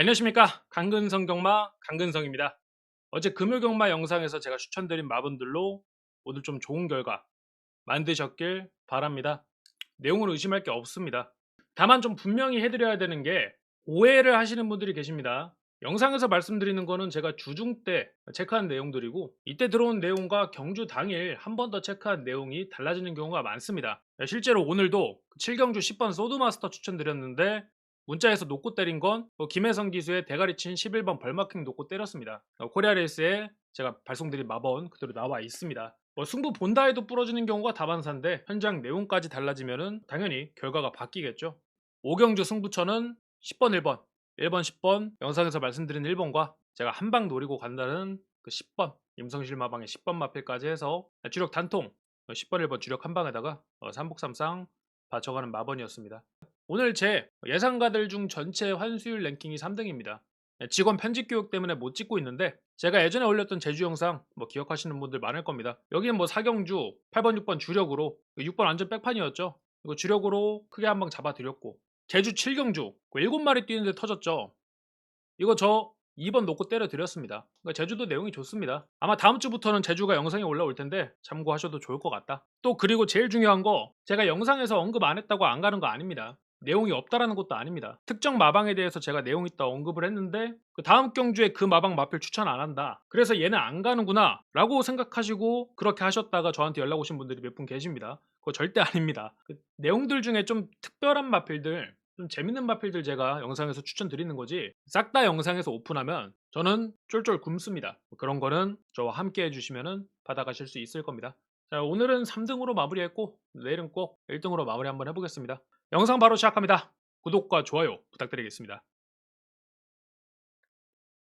네, 안녕하십니까? 강근성 경마 강근성입니다. 어제 금요 경마 영상에서 제가 추천드린 마분들로 오늘 좀 좋은 결과 만드셨길 바랍니다. 내용은 의심할 게 없습니다. 다만 좀 분명히 해드려야 되는 게 오해를 하시는 분들이 계십니다. 영상에서 말씀드리는 거는 제가 주중 때 체크한 내용들이고 이때 들어온 내용과 경주 당일 한 번 더 체크한 내용이 달라지는 경우가 많습니다. 실제로 오늘도 7경주 10번 소드마스터 추천드렸는데 문자에서 놓고 때린 건 어, 김혜성 기수의 대가리 친 11번 벌마킹 놓고 때렸습니다. 어, 코리아 레이스에 제가 발송드린 마번 그대로 나와 있습니다. 뭐 승부 본다 해도 부러지는 경우가 다반사인데 현장 내용까지 달라지면은 당연히 결과가 바뀌겠죠. 오경주 승부처는 10번 1번, 1번 10번 영상에서 말씀드린 1번과 제가 한 방 노리고 간다는 그 10번 임성실 마방의 10번 마필까지 해서 주력 단통 10번 1번 주력 한 방에다가 어, 삼복삼상 받쳐가는 마번이었습니다. 오늘 제 예상가들 중 전체 환수율 랭킹이 3등입니다. 직원 편집 교육 때문에 못 찍고 있는데 제가 예전에 올렸던 제주 영상 뭐 기억하시는 분들 많을 겁니다. 여기는 뭐 사경주 8번 6번 주력으로 6번 완전 백판이었죠. 이거 주력으로 크게 한 방 잡아드렸고 제주 7경주 7마리 뛰는데 터졌죠. 이거 저 2번 놓고 때려드렸습니다. 그러니까 제주도 내용이 좋습니다. 아마 다음 주부터는 제주가 영상에 올라올 텐데 참고하셔도 좋을 것 같다. 또 그리고 제일 중요한 거 제가 영상에서 언급 안 했다고 안 가는 거 아닙니다. 내용이 없다라는 것도 아닙니다. 특정 마방에 대해서 제가 내용 있다 언급을 했는데 그 다음 경주에 그 마방 마필 추천 안 한다. 그래서 얘는 안 가는구나 라고 생각하시고 그렇게 하셨다가 저한테 연락 오신 분들이 몇 분 계십니다. 그거 절대 아닙니다. 그 내용들 중에 좀 특별한 마필들 좀 재밌는 마필들 제가 영상에서 추천드리는 거지 싹 다 영상에서 오픈하면 저는 쫄쫄 굶습니다. 그런 거는 저와 함께 해주시면 받아가실 수 있을 겁니다. 자 오늘은 3등으로 마무리했고 내일은 꼭 1등으로 마무리 한번 해보겠습니다. 영상 바로 시작합니다. 구독과 좋아요 부탁드리겠습니다.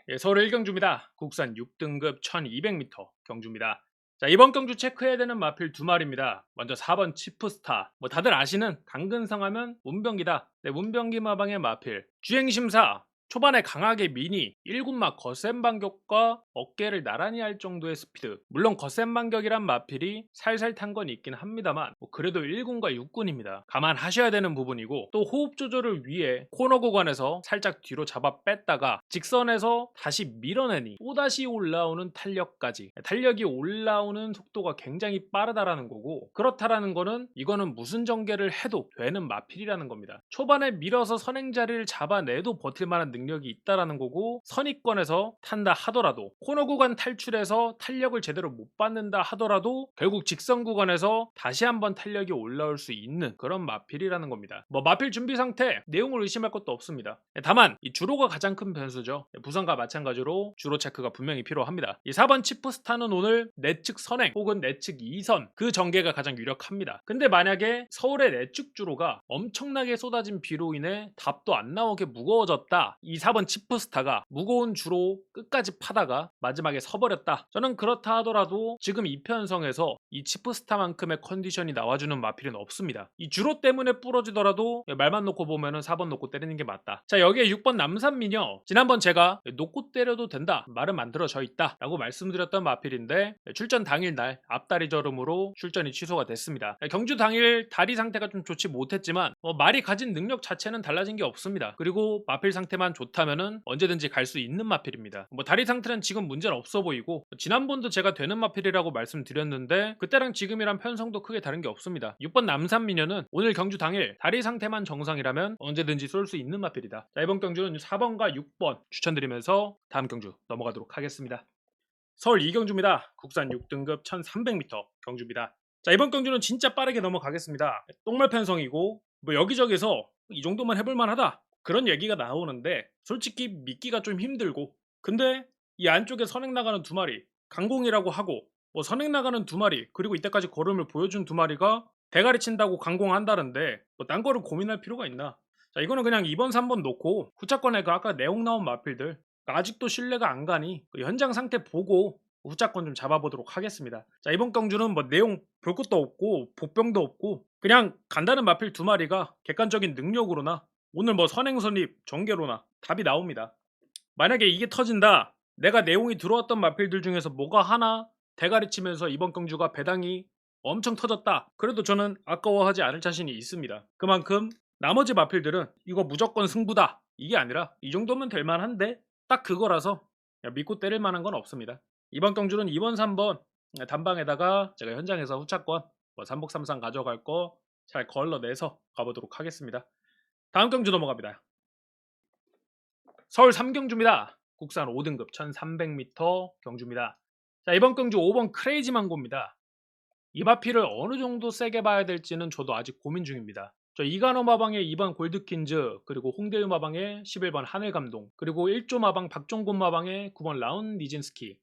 예, 서울 1경주입니다. 국산 6등급 1200m 경주입니다. 자 이번 경주 체크해야 되는 마필 두 마리입니다. 먼저 4번 치프스타 뭐 다들 아시는 강근성 하면 문병기다. 네, 문병기 마방의 마필 주행심사 초반에 강하게 미니 1군마 거센 반격과 어깨를 나란히 할 정도의 스피드. 물론 거센 반격이란 마필이 살살 탄 건 있긴 합니다만 뭐 그래도 1군과 6군입니다. 감안하셔야 되는 부분이고 또 호흡 조절을 위해 코너 구간에서 살짝 뒤로 잡아 뺐다가 직선에서 다시 밀어내니 또다시 올라오는 탄력까지. 탄력이 올라오는 속도가 굉장히 빠르다라는 거고 그렇다라는 거는 이거는 무슨 전개를 해도 되는 마필이라는 겁니다. 초반에 밀어서 선행 자리를 잡아내도 버틸 만한 능력이 있다라는 거고 선입권에서 탄다 하더라도 코너 구간 탈출해서 탄력을 제대로 못 받는다 하더라도 결국 직선 구간에서 다시 한번 탄력이 올라올 수 있는 그런 마필이라는 겁니다. 뭐 마필 준비 상태 내용을 의심할 것도 없습니다. 다만 이 주로가 가장 큰 변수죠. 부산과 마찬가지로 주로 체크가 분명히 필요합니다. 이 4번 치프스타는 오늘 내측 선행 혹은 내측 2선 그 전개가 가장 유력합니다. 근데 만약에 서울의 내측 주로가 엄청나게 쏟아진 비로 인해 답도 안 나오게 무거워졌다. 이 4번 치프스타가 무거운 주로 끝까지 파다가 마지막에 서버렸다. 저는 그렇다 하더라도 지금 이 편성에서 이 치프스타만큼의 컨디션이 나와주는 마필은 없습니다. 이 주로 때문에 부러지더라도 말만 놓고 보면은 4번 놓고 때리는 게 맞다. 자 여기에 6번 남산미녀 지난번 제가 놓고 때려도 된다 말은 만들어져 있다 라고 말씀드렸던 마필인데 출전 당일날 앞다리 저름으로 출전이 취소가 됐습니다. 경주 당일 다리 상태가 좀 좋지 못했지만 어, 말이 가진 능력 자체는 달라진 게 없습니다. 그리고 마필 상태만 좋다면은 언제든지 갈 수 있는 마필입니다. 뭐 다리 상태는 지금 문제는 없어 보이고 지난번도 제가 되는 마필이라고 말씀드렸는데 그때랑 지금이랑 편성도 크게 다른 게 없습니다. 6번 남산 미녀는 오늘 경주 당일 다리 상태만 정상이라면 언제든지 쏠 수 있는 마필이다. 자 이번 경주는 4번과 6번 추천드리면서 다음 경주 넘어가도록 하겠습니다. 서울 2경주입니다. 국산 6등급 1300m 경주입니다. 자 이번 경주는 진짜 빠르게 넘어가겠습니다. 똥말 편성이고 뭐 여기저기서 이 정도만 해볼 만하다 그런 얘기가 나오는데 솔직히 믿기가 좀 힘들고 근데 이 안쪽에 선행 나가는 두 마리 강공이라고 하고 뭐 선행 나가는 두 마리 그리고 이때까지 걸음을 보여준 두 마리가 대가리 친다고 강공한다는데 뭐 딴 거를 고민할 필요가 있나 자 이거는 그냥 2번 3번 놓고 후차권에 그 아까 내용 나온 마필들 아직도 신뢰가 안 가니 그 현장 상태 보고 후차권 좀 잡아보도록 하겠습니다. 자 이번 경주는 뭐 내용 볼 것도 없고 복병도 없고 그냥 간다는 마필 두 마리가 객관적인 능력으로나 오늘 뭐 선행선입 전개로나 답이 나옵니다. 만약에 이게 터진다 내가 내용이 들어왔던 마필들 중에서 뭐가 하나 대가리 치면서 이번 경주가 배당이 엄청 터졌다. 그래도 저는 아까워하지 않을 자신이 있습니다. 그만큼 나머지 마필들은 이거 무조건 승부다 이게 아니라 이 정도면 될 만한데 딱 그거라서 믿고 때릴 만한 건 없습니다. 이번 경주는 2번, 3번 단방에다가 제가 현장에서 후차권 뭐 삼복 삼상 가져갈 거 잘 걸러내서 가보도록 하겠습니다. 다음 경주 넘어갑니다. 서울 3경주입니다. 국산 5등급 1300m 경주입니다. 자 이번 경주 5번 크레이지 망고입니다. 이 마피를 어느 정도 세게 봐야 될지는 저도 아직 고민 중입니다. 저 이간호 마방의 2번 골드킨즈 그리고 홍대유 마방의 11번 하늘감동 그리고 1조 마방 박종곤 마방의 9번 라운 니진스키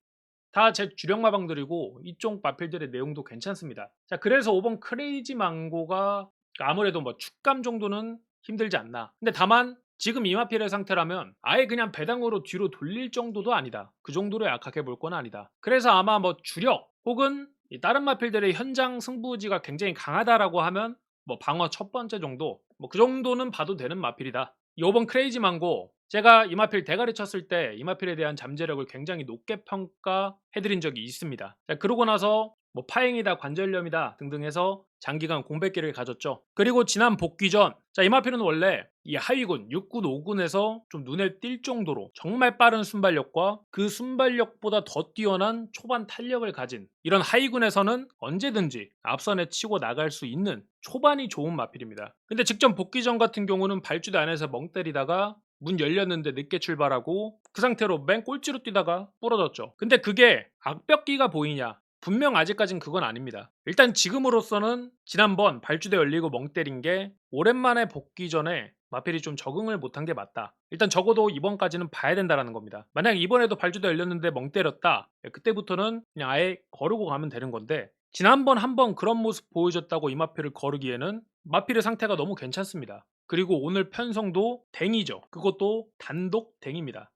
다 제 주력 마방들이고 이쪽 마필들의 내용도 괜찮습니다. 자 그래서 5번 크레이지 망고가 아무래도 뭐 축감 정도는 힘들지 않나. 근데 다만 지금 이 마필의 상태라면 아예 그냥 배당으로 뒤로 돌릴 정도도 아니다. 그 정도로 약하게 볼 건 아니다. 그래서 아마 뭐 주력 혹은 이 다른 마필들의 현장 승부지가 굉장히 강하다라고 하면 뭐 방어 첫 번째 정도 뭐 그 정도는 봐도 되는 마필이다. 이 5번 크레이지 망고 제가 이 마필 대가리 쳤을 때 이 마필에 대한 잠재력을 굉장히 높게 평가해드린 적이 있습니다. 자, 그러고 나서 뭐 파행이다 관절염이다 등등 해서 장기간 공백기를 가졌죠. 그리고 지난 복귀 전, 자, 이 마필은 원래 이 하위군 6군, 5군에서 좀 눈에 띌 정도로 정말 빠른 순발력과 그 순발력보다 더 뛰어난 초반 탄력을 가진 이런 하위군에서는 언제든지 앞선에 치고 나갈 수 있는 초반이 좋은 마필입니다. 근데 직전 복귀 전 같은 경우는 발주대 안에서 멍 때리다가 문 열렸는데 늦게 출발하고 그 상태로 맨 꼴찌로 뛰다가 부러졌죠. 근데 그게 악벽기가 보이냐? 분명 아직까진 그건 아닙니다. 일단 지금으로서는 지난번 발주대 열리고 멍 때린 게 오랜만에 복귀 전에 마필이 좀 적응을 못한 게 맞다. 일단 적어도 이번까지는 봐야 된다라는 겁니다. 만약 이번에도 발주대 열렸는데 멍 때렸다. 그때부터는 그냥 아예 거르고 가면 되는 건데 지난번 한 번 그런 모습 보여줬다고 이 마필을 거르기에는 마필의 상태가 너무 괜찮습니다. 그리고 오늘 편성도 댕이죠. 그것도 단독 댕입니다.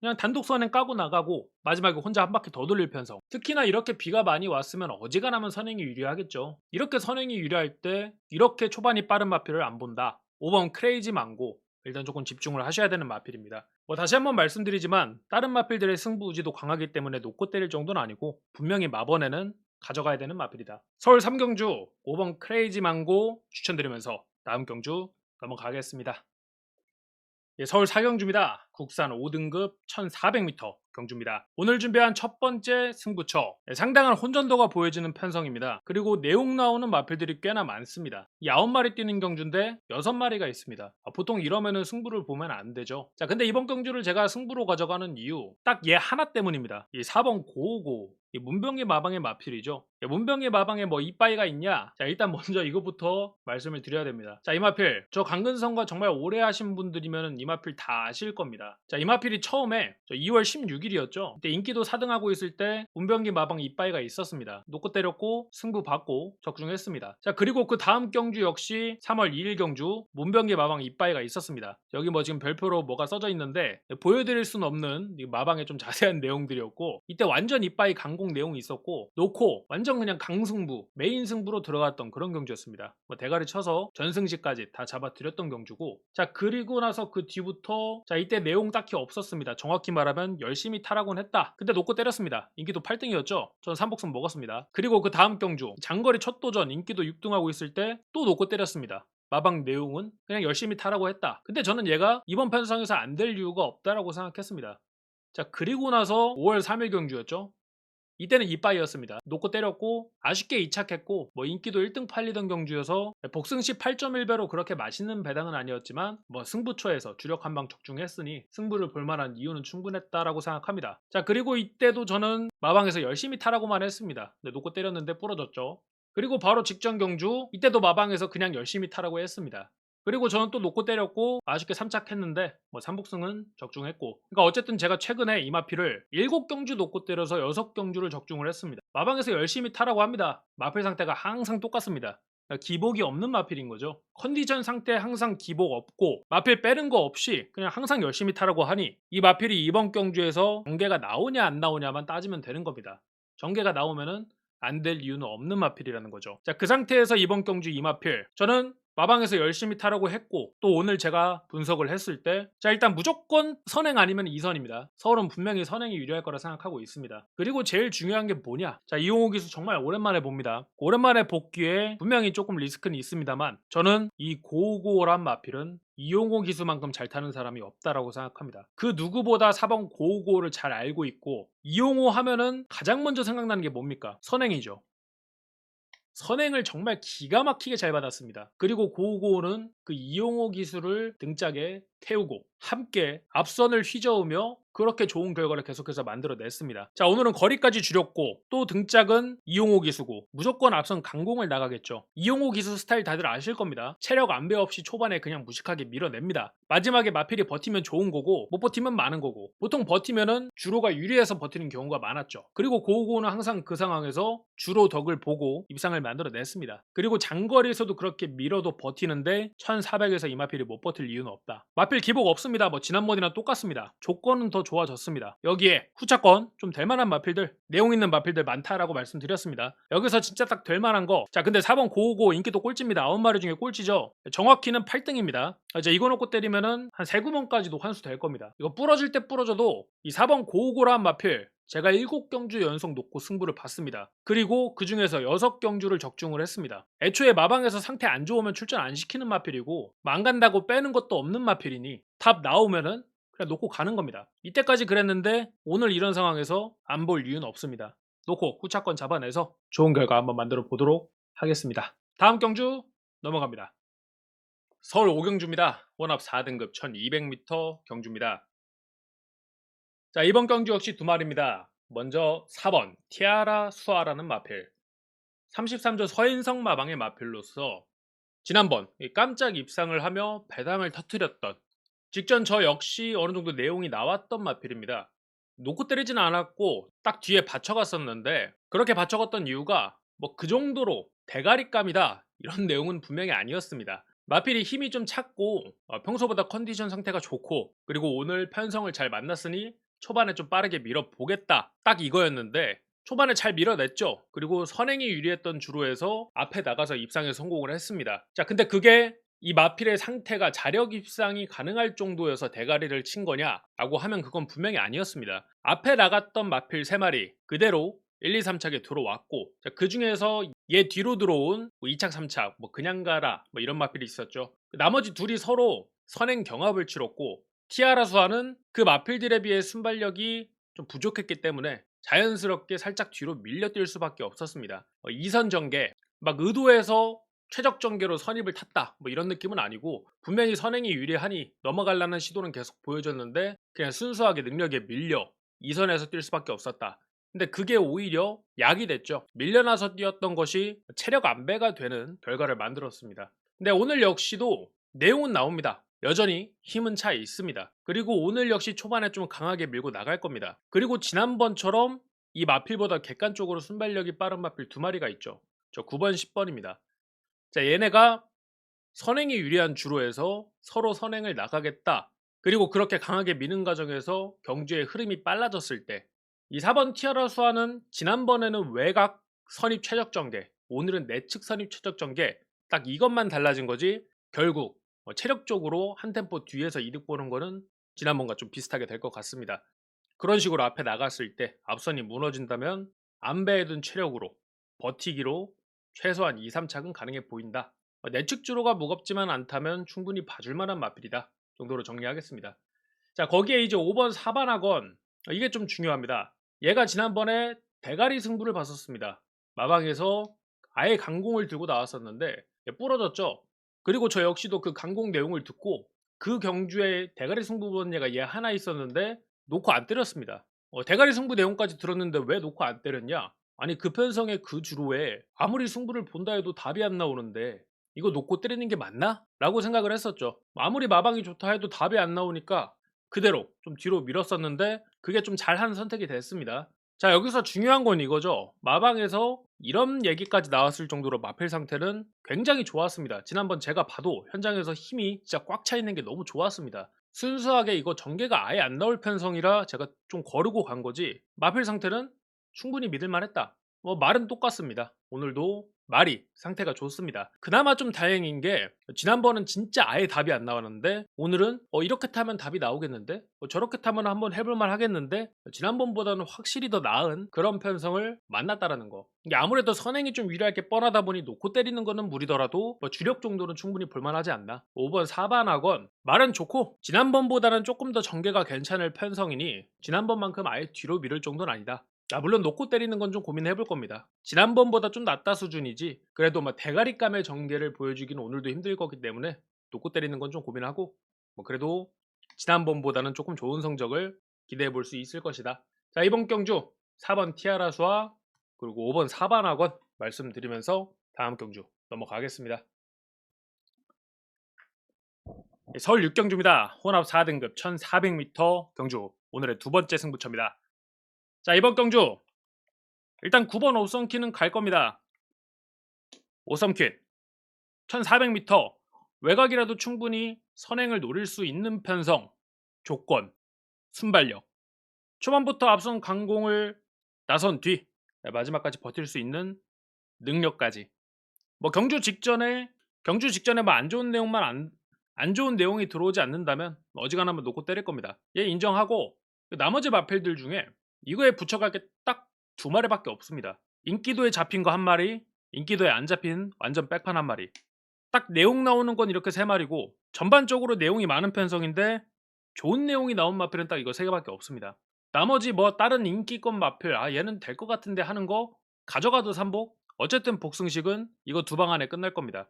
그냥 단독 선행 까고 나가고 마지막에 혼자 한 바퀴 더 돌릴 편성. 특히나 이렇게 비가 많이 왔으면 어지간하면 선행이 유리하겠죠. 이렇게 선행이 유리할 때 이렇게 초반이 빠른 마필을 안 본다. 5번 크레이지 망고. 일단 조금 집중을 하셔야 되는 마필입니다. 뭐 다시 한번 말씀드리지만 다른 마필들의 승부 의지도 강하기 때문에 놓고 때릴 정도는 아니고 분명히 마번에는 가져가야 되는 마필이다. 서울 3경주 5번 크레이지 망고 추천드리면서 다음 경주 넘어가겠습니다. 예, 서울 4경주입니다. 국산 5등급 1400m 경주입니다. 오늘 준비한 첫 번째 승부처 예, 상당한 혼전도가 보여지는 편성입니다. 그리고 내용 나오는 마필들이 꽤나 많습니다. 이 9마리 뛰는 경주인데 6마리가 있습니다. 아, 보통 이러면은 승부를 보면 안 되죠. 자 근데 이번 경주를 제가 승부로 가져가는 이유 딱 얘 하나 때문입니다. 이 4번 고오고 이 문병의 마방의 마필이죠. 야, 문병의 마방에 뭐 이빠이가 있냐? 자 일단 먼저 이거부터 말씀을 드려야 됩니다. 자 이 마필 저 강근성과 정말 오래 하신 분들이면 이 마필 다 아실 겁니다. 자 이마필이 처음에 2월 16일이었죠. 그때 인기도 4등하고 있을 때 문병기 마방 이빠이가 있었습니다. 놓고 때렸고 승부 받고 적중했습니다. 자 그리고 그 다음 경주 역시 3월 2일 경주 문병기 마방 이빠이가 있었습니다. 여기 뭐 지금 별표로 뭐가 써져 있는데 보여드릴 수는 없는 이 마방의 좀 자세한 내용들이었고 이때 완전 이빠이 강공 내용이 있었고 놓고 완전 그냥 강승부 메인 승부로 들어갔던 그런 경주였습니다. 뭐 대가리 쳐서 전승시까지 다 잡아드렸던 경주고 자 그리고 나서 그 뒤부터 자 이때 내용 딱히 없었습니다. 정확히 말하면 열심히 타라곤 했다. 근데 놓고 때렸습니다. 인기도 8등이었죠. 전 삼복승 먹었습니다. 그리고 그 다음 경주 장거리 첫 도전 인기도 6등하고 있을 때 또 놓고 때렸습니다. 마방 내용은 그냥 열심히 타라고 했다. 근데 저는 얘가 이번 편성에서 안 될 이유가 없다라고 생각했습니다. 자 그리고 나서 5월 3일 경주였죠. 이때는 이빠이였습니다. 놓고 때렸고 아쉽게 이착했고 뭐 인기도 1등 팔리던 경주여서 복승시 8.1배로 그렇게 맛있는 배당은 아니었지만 뭐 승부처에서 주력 한 방 적중했으니 승부를 볼만한 이유는 충분했다라고 생각합니다. 자 그리고 이때도 저는 마방에서 열심히 타라고만 했습니다. 근데 놓고 때렸는데 부러졌죠. 그리고 바로 직전 경주 이때도 마방에서 그냥 열심히 타라고 했습니다. 그리고 저는 또 놓고 때렸고 아쉽게 3착했는데 뭐 3복승은 적중했고 그러니까 어쨌든 제가 최근에 이마피를 7경주 놓고 때려서 6경주를 적중을 했습니다. 마방에서 열심히 타라고 합니다. 마필 상태가 항상 똑같습니다. 그러니까 기복이 없는 마필인 거죠. 컨디션 상태 항상 기복 없고 마필 빼는 거 없이 그냥 항상 열심히 타라고 하니 이 마필이 이번 경주에서 전개가 나오냐 안 나오냐만 따지면 되는 겁니다. 전개가 나오면은 안 될 이유는 없는 마필이라는 거죠. 자, 그 상태에서 이번 경주 이마필 저는 마방에서 열심히 타라고 했고 또 오늘 제가 분석을 했을 때 자 일단 무조건 선행 아니면 2선입니다. 서울은 분명히 선행이 유리할 거라 생각하고 있습니다. 그리고 제일 중요한 게 뭐냐? 자 이용호 기수 정말 오랜만에 봅니다. 오랜만에 복귀에 분명히 조금 리스크는 있습니다만 저는 이 고고란 마필은 이용호 기수만큼 잘 타는 사람이 없다라고 생각합니다. 그 누구보다 4번 고고를 잘 알고 있고 이용호 하면은 가장 먼저 생각나는 게 뭡니까? 선행이죠. 선행을 정말 기가 막히게 잘 받았습니다. 그리고 고고는 그 이용호 기술을 등짝에 태우고 함께 앞선을 휘저으며 그렇게 좋은 결과를 계속해서 만들어냈습니다. 자 오늘은 거리까지 줄였고 또 등짝은 이용호 기수고 무조건 앞선 강공을 나가겠죠. 이용호 기수 스타일 다들 아실 겁니다. 체력 안배 없이 초반에 그냥 무식하게 밀어냅니다. 마지막에 마필이 버티면 좋은 거고 못 버티면 많은 거고 보통 버티면은 주로가 유리해서 버티는 경우가 많았죠. 그리고 고고는 항상 그 상황에서 주로 덕을 보고 입상을 만들어냈습니다. 그리고 장거리에서도 그렇게 밀어도 버티는데 1400에서 이 마필이 못 버틸 이유는 없다. 마필 기복 없습니다. 뭐 지난번이랑 똑같습니다. 조건은 더 좋아졌습니다. 여기에 후차권 좀 될만한 마필들 내용 있는 마필들 많다라고 말씀드렸습니다. 여기서 진짜 딱 될만한 거. 자 근데 4번 고오고 인기도 꼴찌입니다. 9마리 중에 꼴찌죠. 정확히는 8등입니다. 이제 이거 놓고 때리면은 한 3구멍까지도 환수 될 겁니다. 이거 부러질 때 부러져도 이 4번 고오고란 마필 제가 7경주 연속 놓고 승부를 봤습니다. 그리고 그 중에서 6경주를 적중을 했습니다. 애초에 마방에서 상태 안 좋으면 출전 안 시키는 마필이고 망간다고 빼는 것도 없는 마필이니 탑 나오면은 그냥 놓고 가는 겁니다. 이때까지 그랬는데 오늘 이런 상황에서 안 볼 이유는 없습니다. 놓고 후차권 잡아내서 좋은 결과 한번 만들어 보도록 하겠습니다. 다음 경주 넘어갑니다. 서울 5경주입니다. 원합 4등급 1200m 경주입니다. 자 이번 경주 역시 두 마리입니다. 먼저 4번 티아라 수아라는 마필 33조 서인성 마방의 마필로서 지난번 깜짝 입상을 하며 배당을 터뜨렸던 직전 저 역시 어느 정도 내용이 나왔던 마필입니다. 놓고 때리지는 않았고 딱 뒤에 받쳐갔었는데 그렇게 받쳐갔던 이유가 뭐 그 정도로 대가리감이다 이런 내용은 분명히 아니었습니다. 마필이 힘이 좀 찼고 어, 평소보다 컨디션 상태가 좋고 그리고 오늘 편성을 잘 만났으니 초반에 좀 빠르게 밀어보겠다. 딱 이거였는데 초반에 잘 밀어냈죠. 그리고 선행이 유리했던 주로에서 앞에 나가서 입상에 성공을 했습니다. 자 근데 그게 이 마필의 상태가 자력 입상이 가능할 정도여서 대가리를 친 거냐 라고 하면 그건 분명히 아니었습니다. 앞에 나갔던 마필 3마리 그대로 1, 2, 3착에 들어왔고 그 중에서 얘 뒤로 들어온 뭐 2착, 3착 뭐 그냥 가라 뭐 이런 마필이 있었죠. 나머지 둘이 서로 선행 경합을 치렀고 티아라 수아는 그 마필들에 비해 순발력이 좀 부족했기 때문에 자연스럽게 살짝 뒤로 밀려뛸 수밖에 없었습니다. 어, 이선 전개 막 의도해서 최적 전개로 선입을 탔다 뭐 이런 느낌은 아니고 분명히 선행이 유리하니 넘어가려는 시도는 계속 보여줬는데 그냥 순수하게 능력에 밀려 이선에서 뛸 수밖에 없었다. 근데 그게 오히려 약이 됐죠. 밀려나서 뛰었던 것이 체력 안배가 되는 결과를 만들었습니다. 근데 오늘 역시도 내용은 나옵니다. 여전히 힘은 차 있습니다. 그리고 오늘 역시 초반에 좀 강하게 밀고 나갈 겁니다. 그리고 지난번처럼 이 마필보다 객관적으로 순발력이 빠른 마필 두 마리가 있죠. 저 9번, 10번입니다. 자, 얘네가 선행이 유리한 주로에서 서로 선행을 나가겠다. 그리고 그렇게 강하게 미는 과정에서 경주의 흐름이 빨라졌을 때 이 4번 티아라 수아는 지난번에는 외곽 선입 최적 전개, 오늘은 내측 선입 최적 전개 딱 이것만 달라진 거지 결국 뭐 체력적으로 한 템포 뒤에서 이득 보는 거는 지난번과 좀 비슷하게 될 것 같습니다. 그런 식으로 앞에 나갔을 때 앞선이 무너진다면 안배해둔 체력으로 버티기로 최소한 2, 3착은 가능해 보인다. 뭐 내측 주로가 무겁지만 않다면 충분히 봐줄 만한 마필이다. 정도로 정리하겠습니다. 자 거기에 이제 5번 4반 학원 이게 좀 중요합니다. 얘가 지난번에 대가리 승부를 봤었습니다. 마방에서 아예 강공을 들고 나왔었는데 부러졌죠. 그리고 저 역시도 그 강공 내용을 듣고 그 경주에 대가리 승부 얘가 얘 하나 있었는데 놓고 안 때렸습니다. 어, 대가리 승부 내용까지 들었는데 왜 놓고 안 때렸냐? 아니 그 편성의 그 주로에 아무리 승부를 본다 해도 답이 안 나오는데 이거 놓고 때리는 게 맞나? 라고 생각을 했었죠. 아무리 마방이 좋다 해도 답이 안 나오니까 그대로 좀 뒤로 밀었었는데 그게 좀 잘한 선택이 됐습니다. 자 여기서 중요한 건 이거죠. 마방에서 이런 얘기까지 나왔을 정도로 마필 상태는 굉장히 좋았습니다. 지난번 제가 봐도 현장에서 힘이 진짜 꽉 차 있는 게 너무 좋았습니다. 순수하게 이거 전개가 아예 안 나올 편성이라 제가 좀 거르고 간 거지 마필 상태는 충분히 믿을만 했다. 뭐 말은 똑같습니다. 오늘도 말이 상태가 좋습니다. 그나마 좀 다행인 게 지난번은 진짜 아예 답이 안 나왔는데 오늘은 어, 이렇게 타면 답이 나오겠는데 어, 저렇게 타면 한번 해볼만 하겠는데 지난번보다는 확실히 더 나은 그런 편성을 만났다라는 거. 이게 아무래도 선행이 좀 유리할 게 뻔하다 보니 놓고 때리는 거는 무리더라도 뭐 주력 정도는 충분히 볼만하지 않나. 5번 4반 학원 말은 좋고 지난번보다는 조금 더 전개가 괜찮을 편성이니 지난번만큼 아예 뒤로 미룰 정도는 아니다. 아, 물론 놓고 때리는 건 좀 고민해 볼 겁니다. 지난번보다 좀 낫다 수준이지 그래도 막 대가리감의 전개를 보여주기는 오늘도 힘들 거기 때문에 놓고 때리는 건 좀 고민하고 뭐 그래도 지난번보다는 조금 좋은 성적을 기대해 볼 수 있을 것이다. 자 이번 경주 4번 티아라수와 그리고 5번 4반 학원 말씀드리면서 다음 경주 넘어가겠습니다. 예, 서울 6경주입니다. 혼합 4등급 1400m 경주 오늘의 두 번째 승부처입니다. 자 이번 경주. 일단 9번 오썸키는 갈 겁니다. 오썸킷 1400m 외곽이라도 충분히 선행을 노릴 수 있는 편성. 조건. 순발력. 초반부터 앞선 강공을 나선 뒤 마지막까지 버틸 수 있는 능력까지. 뭐 경주 직전에 경주 직전에 뭐 안 좋은 내용만 안, 안 좋은 내용이 들어오지 않는다면 어지간하면 놓고 때릴 겁니다. 얘 인정하고 그 나머지 마필들 중에 이거에 붙여갈 게 딱 두 마리밖에 없습니다. 인기도에 잡힌 거 한 마리, 인기도에 안 잡힌 완전 백판 한 마리. 딱 내용 나오는 건 이렇게 세 마리고 전반적으로 내용이 많은 편성인데 좋은 내용이 나온 마필은 딱 이거 세 개밖에 없습니다. 나머지 뭐 다른 인기권 마필 아 얘는 될 것 같은데 하는 거 가져가도 삼복 어쨌든 복승식은 이거 두 방 안에 끝날 겁니다.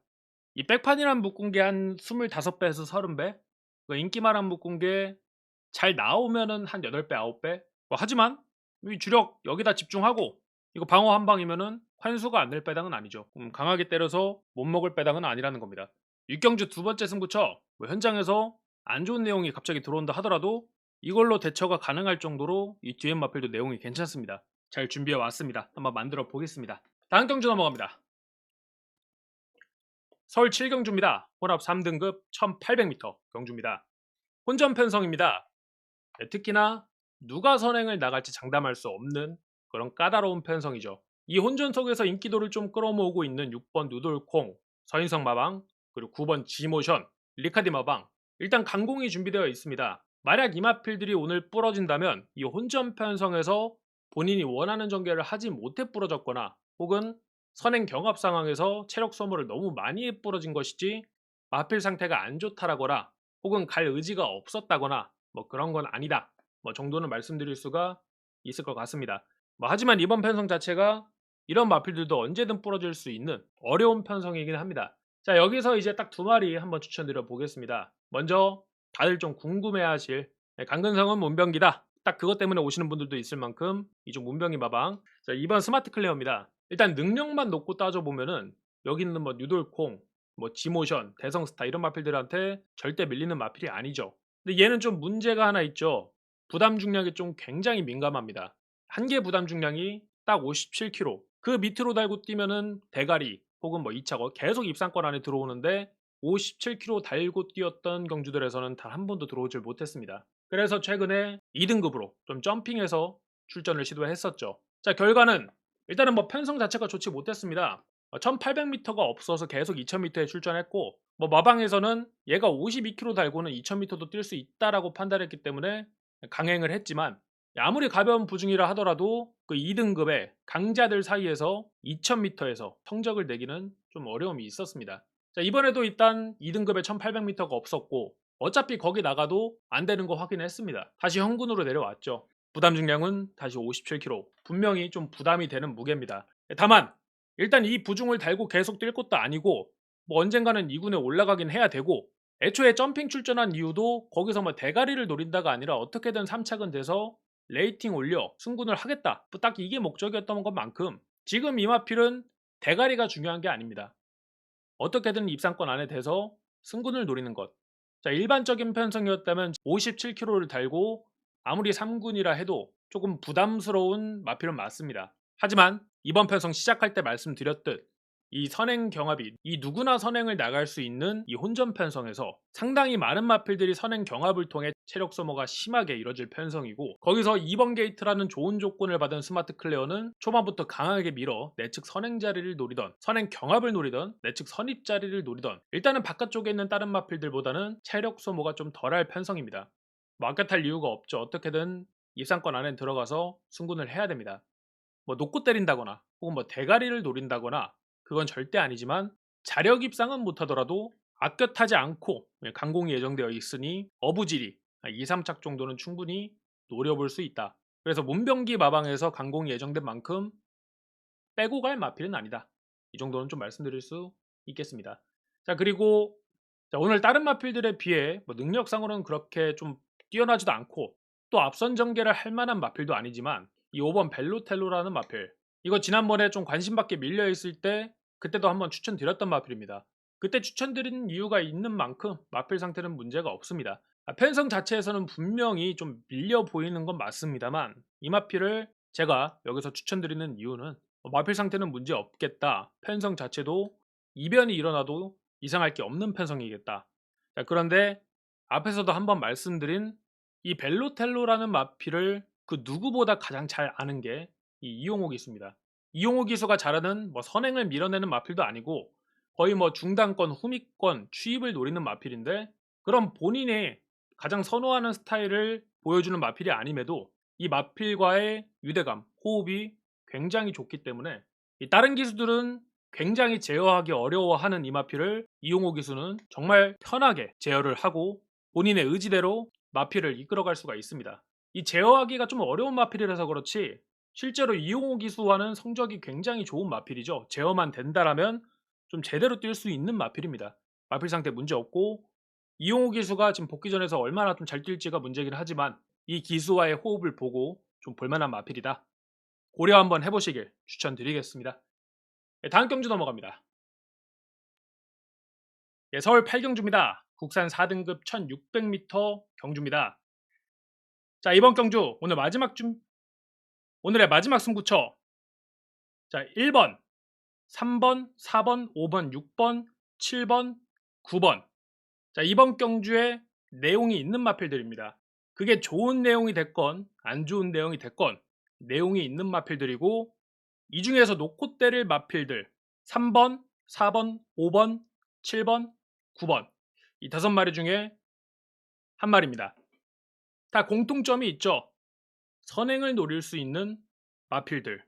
이 백판이란 묶은 게 한 25배에서 30배 그 인기만한 묶은 게 잘 나오면은 한 8배 9배 뭐 하지만 이 주력 여기다 집중하고 이거 방어 한 방이면은 환수가 안 될 배당은 아니죠. 음, 강하게 때려서 못 먹을 배당은 아니라는 겁니다. 육경주 두 번째 승부처 뭐 현장에서 안 좋은 내용이 갑자기 들어온다 하더라도 이걸로 대처가 가능할 정도로 이 뒤에 마필도 내용이 괜찮습니다. 잘 준비해 왔습니다. 한번 만들어 보겠습니다. 다음 경주 넘어갑니다. 서울 7경주입니다. 혼합 3등급 1800m 경주입니다. 혼전 편성입니다. 네, 특히나 누가 선행을 나갈지 장담할 수 없는 그런 까다로운 편성이죠. 이 혼전 속에서 인기도를 좀 끌어모으고 있는 6번 누돌콩, 서인성 마방, 그리고 9번 지모션, 리카디 마방. 일단 강공이 준비되어 있습니다. 만약 이마필들이 오늘 부러진다면 이 혼전 편성에서 본인이 원하는 전개를 하지 못해 부러졌거나 혹은 선행 경합 상황에서 체력 소모를 너무 많이 부러진 것이지 마필 상태가 안 좋다라거나 혹은 갈 의지가 없었다거나 뭐 그런 건 아니다. 뭐 정도는 말씀드릴 수가 있을 것 같습니다. 뭐 하지만 이번 편성 자체가 이런 마필들도 언제든 부러질 수 있는 어려운 편성이긴 합니다. 자 여기서 이제 딱 두 마리 한번 추천드려 보겠습니다. 먼저 다들 좀 궁금해하실 네, 강근성은 문병기다. 딱 그것 때문에 오시는 분들도 있을 만큼 이쪽 문병기 마방. 자 2번 스마트 클레어입니다. 일단 능력만 놓고 따져보면은 여기 있는 뭐 뉴돌콩, 뭐 지모션, 대성스타 이런 마필들한테 절대 밀리는 마필이 아니죠. 근데 얘는 좀 문제가 하나 있죠. 부담 중량이 좀 굉장히 민감합니다. 한 개 부담 중량이 딱 57kg. 그 밑으로 달고 뛰면은 대가리 혹은 뭐 2차거 계속 입상권 안에 들어오는데 57kg 달고 뛰었던 경주들에서는 단 한 번도 들어오질 못했습니다. 그래서 최근에 2등급으로 좀 점핑해서 출전을 시도했었죠. 자 결과는 일단은 뭐 편성 자체가 좋지 못했습니다. 1800m가 없어서 계속 2000m에 출전했고 뭐 마방에서는 얘가 52kg 달고는 2000m도 뛸 수 있다라고 판단했기 때문에 강행을 했지만 아무리 가벼운 부중이라 하더라도 그 2등급의 강자들 사이에서 2000m에서 성적을 내기는 좀 어려움이 있었습니다. 자, 이번에도 일단 2등급에 1800m가 없었고 어차피 거기 나가도 안 되는 거 확인했습니다. 다시 현군으로 내려왔죠. 부담 중량은 다시 57kg. 분명히 좀 부담이 되는 무게입니다. 다만 일단 이 부중을 달고 계속 뛸 것도 아니고 뭐 언젠가는 2군에 올라가긴 해야 되고 애초에 점핑 출전한 이유도 거기서 뭐 대가리를 노린다가 아니라 어떻게든 3착은 돼서 레이팅 올려 승군을 하겠다. 뭐딱 이게 목적이었던 것만큼 지금 이마필은 대가리가 중요한 게 아닙니다. 어떻게든 입상권 안에 돼서 승군을 노리는 것. 자, 일반적인 편성이었다면 57kg를 달고 아무리 3군이라 해도 조금 부담스러운 마필은 맞습니다. 하지만 이번 편성 시작할 때 말씀드렸듯 이 선행 경합이 이 누구나 선행을 나갈 수 있는 이 혼전 편성에서 상당히 많은 마필들이 선행 경합을 통해 체력 소모가 심하게 이뤄질 편성이고 거기서 2번 게이트라는 좋은 조건을 받은 스마트 클레어는 초반부터 강하게 밀어 내측 선행 자리를 노리던 선행 경합을 노리던 내측 선입 자리를 노리던 일단은 바깥쪽에 있는 다른 마필들보다는 체력 소모가 좀 덜할 편성입니다. 뭐 아껴 탈 이유가 없죠. 어떻게든 입상권 안에 들어가서 승군을 해야 됩니다. 뭐 놓고 때린다거나 혹은 뭐 대가리를 노린다거나 그건 절대 아니지만 자력 입상은 못하더라도 아껴 타지 않고 강공이 예정되어 있으니 어부지리 2, 3착 정도는 충분히 노려볼 수 있다. 그래서 문병기 마방에서 강공이 예정된 만큼 빼고 갈 마필은 아니다. 이 정도는 좀 말씀드릴 수 있겠습니다. 자 그리고 자, 오늘 다른 마필들에 비해 뭐 능력상으로는 그렇게 좀 뛰어나지도 않고 또 앞선 전개를 할 만한 마필도 아니지만 이 5번 벨로텔로라는 마필 이거 지난번에 좀 관심 받게 밀려 있을 때 그때도 한번 추천드렸던 마필입니다. 그때 추천드린 이유가 있는 만큼 마필 상태는 문제가 없습니다. 아, 편성 자체에서는 분명히 좀 밀려 보이는 건 맞습니다만 이 마필을 제가 여기서 추천드리는 이유는 어, 마필 상태는 문제 없겠다. 편성 자체도 이변이 일어나도 이상할 게 없는 편성이겠다. 자, 그런데 앞에서도 한번 말씀드린 이 벨로텔로라는 마필을 그 누구보다 가장 잘 아는 게 이 이용호 기수입니다. 이용호 기수가 잘하는 뭐 선행을 밀어내는 마필도 아니고 거의 뭐 중단권, 후미권, 추입을 노리는 마필인데 그럼 본인의 가장 선호하는 스타일을 보여주는 마필이 아님에도 이 마필과의 유대감, 호흡이 굉장히 좋기 때문에 이 다른 기수들은 굉장히 제어하기 어려워하는 이 마필을 이용호 기수는 정말 편하게 제어를 하고 본인의 의지대로 마필을 이끌어갈 수가 있습니다. 이 제어하기가 좀 어려운 마필이라서 그렇지 실제로 이용호 기수와는 성적이 굉장히 좋은 마필이죠. 제어만 된다라면 좀 제대로 뛸 수 있는 마필입니다. 마필 상태 문제 없고 이용호 기수가 지금 복귀전에서 얼마나 좀 잘 뛸지가 문제긴 하지만 이 기수와의 호흡을 보고 좀 볼만한 마필이다. 고려 한번 해보시길 추천드리겠습니다. 네, 다음 경주 넘어갑니다. 예, 서울 8경주입니다. 국산 4등급 1600m 경주입니다. 자 이번 경주 오늘 마지막 중 오늘의 마지막 승부처 자 1번 3번 4번 5번 6번 7번 9번 자 이번 경주에 내용이 있는 마필들입니다. 그게 좋은 내용이 됐건 안 좋은 내용이 됐건 내용이 있는 마필들이고 이 중에서 놓고 때릴 마필들 3번, 4번, 5번, 7번, 9번 이 다섯 마리 중에 한 마리입니다. 다 공통점이 있죠. 선행을 노릴 수 있는 마필들.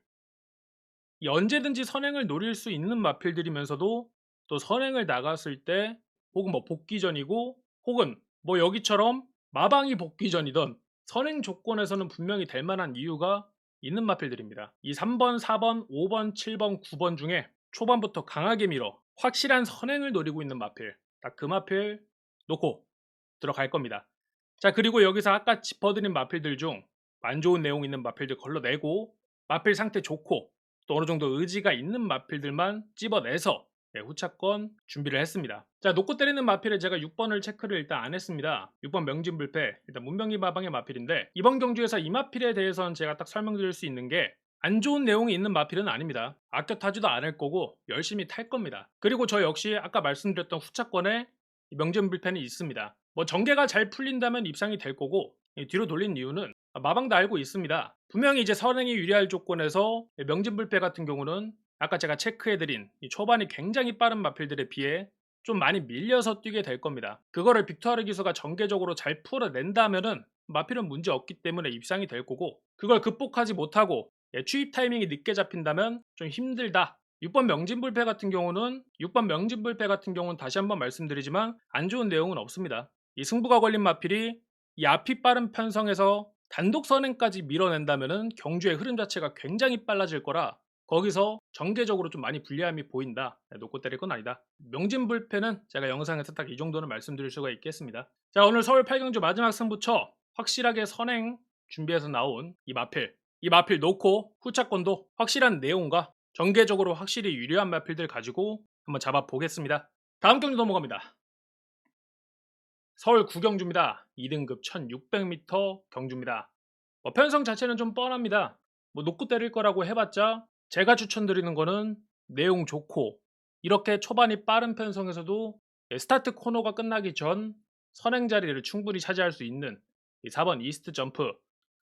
언제든지 선행을 노릴 수 있는 마필들이면서도 또 선행을 나갔을 때 혹은 뭐 복귀 전이고 혹은 뭐 여기처럼 마방이 복귀 전이던 선행 조건에서는 분명히 될 만한 이유가 있는 마필들입니다. 이 3번, 4번, 5번, 7번, 9번 중에 초반부터 강하게 밀어 확실한 선행을 노리고 있는 마필 딱 그 마필 놓고 들어갈 겁니다. 자 그리고 여기서 아까 짚어드린 마필들 중 안 좋은 내용 있는 마필들 걸러내고 마필 상태 좋고 또 어느 정도 의지가 있는 마필들만 찝어내서 네, 후차권 준비를 했습니다. 자, 놓고 때리는 마필에 제가 6번을 체크를 일단 안 했습니다. 6번 명진불패, 일단 문병기 마방의 마필인데 이번 경주에서 이 마필에 대해서는 제가 딱 설명드릴 수 있는 게 안 좋은 내용이 있는 마필은 아닙니다. 아껴 타지도 않을 거고 열심히 탈 겁니다. 그리고 저 역시 아까 말씀드렸던 후차권에 명진불패는 있습니다. 뭐 전개가 잘 풀린다면 입상이 될 거고 뒤로 돌린 이유는 마방도 알고 있습니다. 분명히 이제 선행이 유리할 조건에서 명진불패 같은 경우는 아까 제가 체크해드린 초반이 굉장히 빠른 마필들에 비해 좀 많이 밀려서 뛰게 될 겁니다. 그거를 빅토르 기수가 전개적으로 잘 풀어낸다면은 마필은 문제 없기 때문에 입상이 될 거고 그걸 극복하지 못하고 예, 취입 타이밍이 늦게 잡힌다면 좀 힘들다. 6번 명진불패 같은 경우는 6번 명진불패 같은 경우는 다시 한번 말씀드리지만 안 좋은 내용은 없습니다. 이 승부가 걸린 마필이 이 앞이 빠른 편성에서 단독 선행까지 밀어낸다면은 경주의 흐름 자체가 굉장히 빨라질 거라 거기서 전개적으로 좀 많이 불리함이 보인다. 네, 놓고 때릴 건 아니다. 명진불패는 제가 영상에서 딱 이 정도는 말씀드릴 수가 있겠습니다. 자 오늘 서울 8경주 마지막 승부처 확실하게 선행 준비해서 나온 이 마필 이 마필 놓고 후차권도 확실한 내용과 전개적으로 확실히 유리한 마필들 가지고 한번 잡아보겠습니다. 다음 경주 넘어갑니다. 서울 구경주입니다. 2등급 1600m 경주입니다. 뭐 편성 자체는 좀 뻔합니다. 뭐 놓고 때릴 거라고 해봤자 제가 추천드리는 거는 내용 좋고 이렇게 초반이 빠른 편성에서도 스타트 코너가 끝나기 전 선행 자리를 충분히 차지할 수 있는 이 4번 이스트 점프.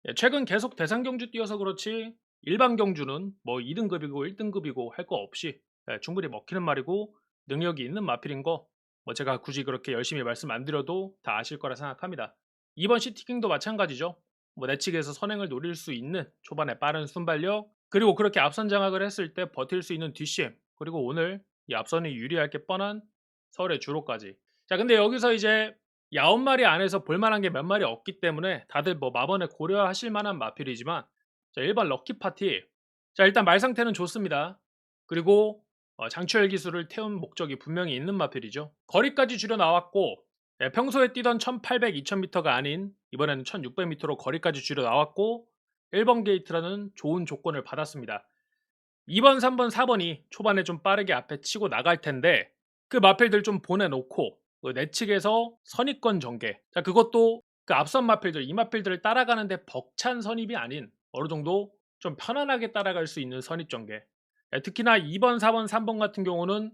예, 최근 계속 대상 경주 뛰어서 그렇지 일반 경주는 뭐 2등급이고 1등급이고 할 거 없이 예, 충분히 먹히는 말이고 능력이 있는 마필인 거 뭐 제가 굳이 그렇게 열심히 말씀 안 드려도 다 아실 거라 생각합니다. 이번 시티킹도 마찬가지죠. 뭐 내측에서 선행을 노릴 수 있는 초반에 빠른 순발력 그리고 그렇게 앞선 장악을 했을 때 버틸 수 있는 DCM 그리고 오늘 이 앞선이 유리할 게 뻔한 서울의 주로까지 자 근데 여기서 이제 9마리 안에서 볼만한 게 몇 마리 없기 때문에 다들 뭐 마번에 고려하실 만한 마필이지만 자 일반 럭키 파티 자 일단 말 상태는 좋습니다 그리고 어, 장추열 기술을 태운 목적이 분명히 있는 마필이죠. 거리까지 줄여 나왔고 네, 평소에 뛰던 1800, 2000m가 아닌 이번에는 1600m로 거리까지 줄여 나왔고 1번 게이트라는 좋은 조건을 받았습니다. 2번, 3번, 4번이 초반에 좀 빠르게 앞에 치고 나갈 텐데 그 마필들 좀 보내놓고 그 내측에서 선입권 전개. 자 그것도 그 앞선 마필들 이 마필들을 따라가는데 벅찬 선입이 아닌 어느 정도 좀 편안하게 따라갈 수 있는 선입 전개. 예, 특히나 2번, 4번, 3번 같은 경우는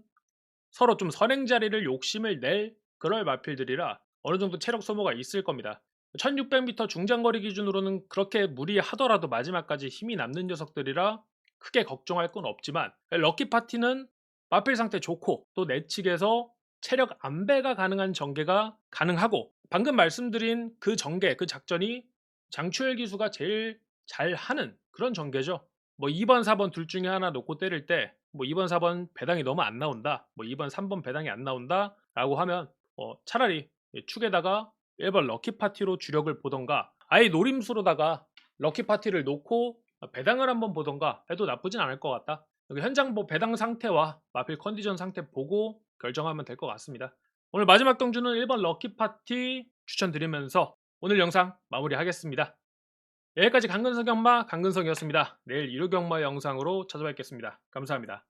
서로 좀 선행 자리를 욕심을 낼 그럴 마필들이라 어느 정도 체력 소모가 있을 겁니다. 1600m 중장거리 기준으로는 그렇게 무리하더라도 마지막까지 힘이 남는 녀석들이라 크게 걱정할 건 없지만 럭키 파티는 마필 상태 좋고 또 내측에서 체력 안배가 가능한 전개가 가능하고 방금 말씀드린 그 전개 그 작전이 장추열 기수가 제일 잘 하는 그런 전개죠. 뭐 2번, 4번 둘 중에 하나 놓고 때릴 때 뭐 2번, 4번 배당이 너무 안 나온다. 뭐 2번, 3번 배당이 안 나온다. 라고 하면 어, 차라리 축에다가 1번 럭키 파티로 주력을 보던가 아예 노림수로다가 럭키 파티를 놓고 배당을 한번 보던가 해도 나쁘진 않을 것 같다. 여기 현장 뭐 배당 상태와 마필 컨디션 상태 보고 결정하면 될 것 같습니다. 오늘 마지막 경주는 1번 럭키 파티 추천드리면서 오늘 영상 마무리하겠습니다. 여기까지 강근석 경마 강근석이었습니다. 내일 1호 경마 영상으로 찾아뵙겠습니다. 감사합니다.